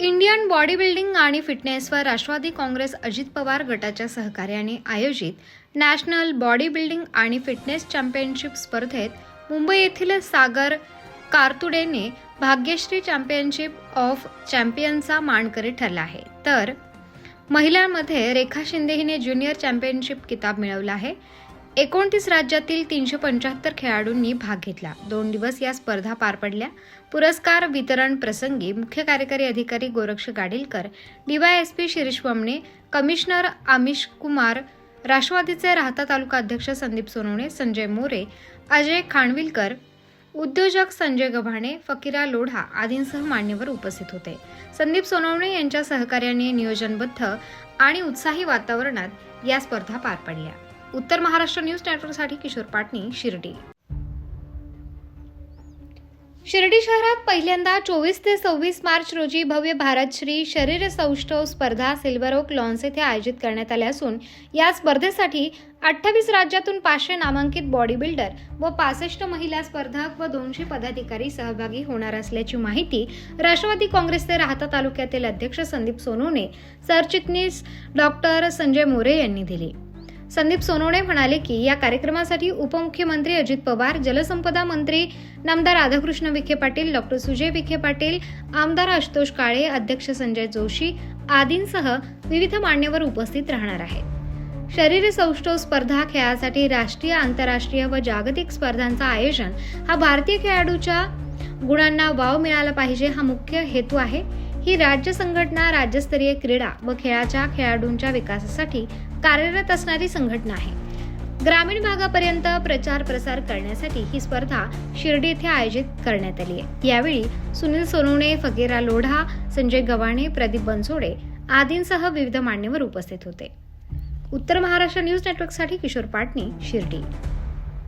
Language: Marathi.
इंडियन बॉडी बिल्डिंग आणि फिटनेसवर राष्ट्रवादी काँग्रेस अजित पवार गटाच्या सहकार्याने आयोजित नॅशनल बॉडी बिल्डिंग आणि फिटनेस चॅम्पियनशिप स्पर्धेत मुंबई येथील सागर कारतुडेने भाग्यश्री चॅम्पियनशिप ऑफ चॅम्पियनचा मानकरी ठरला आहे. तर महिलांमध्ये रेखा शिंदे हिने ज्युनियर चॅम्पियनशिप किताब मिळवला आहे. एकोणतीस राज्यातील तीनशे पंच्याहत्तर खेळाडूंनी भाग घेतला. दोन दिवस या स्पर्धा पार पडल्या. पुरस्कार वितरण प्रसंगी मुख्य कार्यकारी अधिकारी गोरक्ष गाडीलकर डीवायएसपी शिरीष वमणे कमिशनर आमिष कुमार राष्ट्रवादीचे राहता तालुका अध्यक्ष संदीप सोनवणे संजय मोरे अजय खाणविलकर उद्योजक संजय गव्हाणे फकीरा लोढा आदींसह मान्यवर उपस्थित होते. संदीप सोनवणे यांच्या सहकार्याने नियोजनबद्ध आणि उत्साही वातावरणात या स्पर्धा पार पडल्या. उत्तर महाराष्ट्र न्यूज नेटवर्कसाठी किशोर पाटणी शिर्डी. शिर्डी शहरात पहिल्यांदा चोवीस ते सव्वीस मार्च रोजी भव्य भारत श्री शरीर सौष्ठव स्पर्धा सिल्वर ओक लॉन्स येथे आयोजित करण्यात आल्या असून या स्पर्धेसाठी अठ्ठावीस राज्यातून पाचशे नामांकित बॉडी बिल्डर व पासष्ट महिला स्पर्धक व दोनशे पदाधिकारी सहभागी होणार असल्याची माहिती राष्ट्रवादी काँग्रेसचे राहता तालुक्यातील अध्यक्ष संदीप सोनवणे सरचिटणीस डॉक्टर संजय मोरे यांनी दिली. संदीप सोनवणे म्हणाले की या कार्यक्रमासाठी उपमुख्यमंत्री अजित पवार जलसंपदा मंत्री नामदार राधाकृष्ण विखे पाटील डॉक्टर सुजय विखे पाटील आमदार आशुतोष काळे अध्यक्ष संजय जोशी आदींसह विविध मान्यवर उपस्थित राहणार आहेत. शरीर सौष्ठव स्पर्धा खेळासाठी राष्ट्रीय आंतरराष्ट्रीय व जागतिक स्पर्धांचं आयोजन हा भारतीय खेळाडूच्या गुणांना वाव मिळाला पाहिजे हा मुख्य हेतू आहे. ही राज्य संघटना राज्यस्तरीय क्रीडा व खेळाच्या खेळाडूंच्या विकासासाठी कार्यरत असणारी संघटना आहे. ग्रामीण भागापर्यंत प्रचार प्रसार करण्यासाठी ही स्पर्धा शिर्डी येथे आयोजित करण्यात आली आहे. यावेळी सुनील सोनवणे फकीरा लोढा संजय गव्हाणे प्रदीप बनसोडे आदींसह विविध मान्यवर उपस्थित होते. उत्तर महाराष्ट्र न्यूज नेटवर्कसाठी किशोर पाटणी शिर्डी.